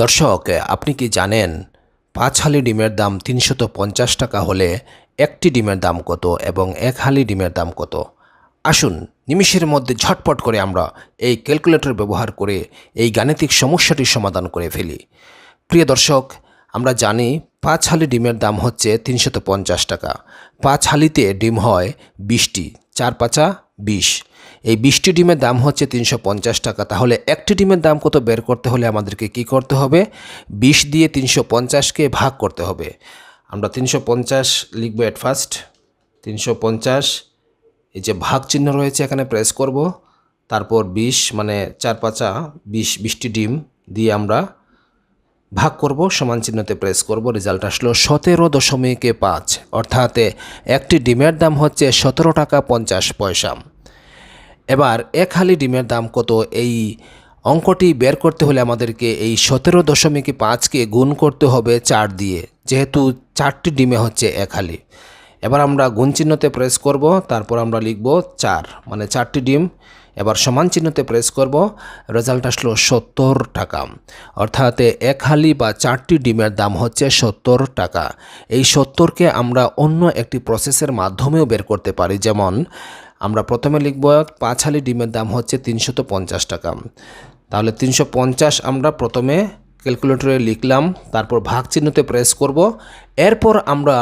দর্শক, আপনি কি জানেন, পাঁচ হালি ডিমের দাম তিনশত পঞ্চাশ টাকা হলে একটি ডিমের দাম কত এবং এক হালি ডিমের দাম কত? আসুন, নিমিষের মধ্যে ঝটপট করে আমরা এই ক্যালকুলেটর ব্যবহার করে এই গাণিতিক সমস্যাটির সমাধান করে ফেলি। প্রিয় দর্শক, আমরা জানি পাঁচ হালি ডিমের দাম হচ্ছে তিনশত পঞ্চাশ টাকা। পাঁচ হালিতে ডিম হয় বিশটি, চার পাঁচা বিশ। এই বিশটি ডিমের দাম হচ্ছে তিনশো পঞ্চাশ টাকা। তাহলে একটি ডিমের দাম কত বের করতে হলে আমাদেরকে কি করতে হবে? বিশ দিয়ে তিনশো পঞ্চাশকে ভাগ করতে হবে। আমরা তিনশো পঞ্চাশ লিখব এট ফার্স্ট তিনশো পঞ্চাশ, এই যে ভাগ চিহ্ন রয়েছে এখানে প্রেস করব। তারপর বিশ মানে চার পাঁচা, বিশ, বিশটি ডিম দিয়ে আমরা ভাগ করব। সমান চিহ্নতে প্রেস করব। রেজাল্ট আসলো সতেরো দশমিকে পাঁচ। অর্থাৎ একটি ডিমের দাম হচ্ছে সতেরো টাকা পঞ্চাশ পয়সা। এবার এক হালি ডিমের দাম কত এই অঙ্কটি বের করতে হলে আমাদেরকে এই সতেরো দশমিক পাঁচকে গুণ করতে হবে চার দিয়ে, যেহেতু চারটি ডিমে হচ্ছে এক হালি। এবার আমরা গুণ চিহ্নতে প্রেস করব, তারপর আমরা লিখব চার মানে চারটি ডিম। এবার সমান চিহ্নতে প্রেস করব রেজাল্ট আসলো সত্তর টাকা। অর্থাৎ এক হালি বা চারটি ডিমের দাম হচ্ছে সত্তর টাকা। এই সত্তরকে আমরা অন্য একটি প্রসেসের মাধ্যমেও বের করতে পারি, যেমন আমরা প্রথমে লিখব পাঁচ হালি ডিমের দাম হচ্ছে তিনশত পঞ্চাশ টাকা। তাহলে তিনশো পঞ্চাশ আমরা প্রথমে ক্যালকুলেটরে লিখলাম, তারপর ভাগ চিহ্নতে প্রেস করব। এরপর আমরা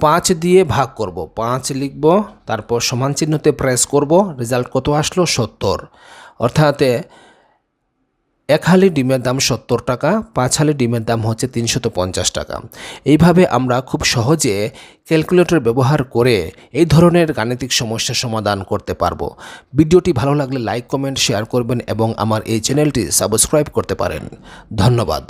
পাঁচ দিয়ে ভাগ করব। পাঁচ লিখব, তারপর সমান চিহ্নতে প্রেস করব। রেজাল্ট কত আসলো? সত্তর। অর্থাৎ এক হালি ডিমের দাম সত্তর টাকা, পাঁচ হালি ডিমের দাম হচ্ছে তিনশত পঞ্চাশ টাকা। এইভাবে আমরা খুব সহজে ক্যালকুলেটর ব্যবহার করে এই ধরনের গাণিতিক সমস্যা সমাধান করতে পারব। ভিডিওটি ভালো লাগলে লাইক, কমেন্ট, শেয়ার করবেন এবং আমার এই চ্যানেলটি সাবস্ক্রাইব করতে পারেন। ধন্যবাদ।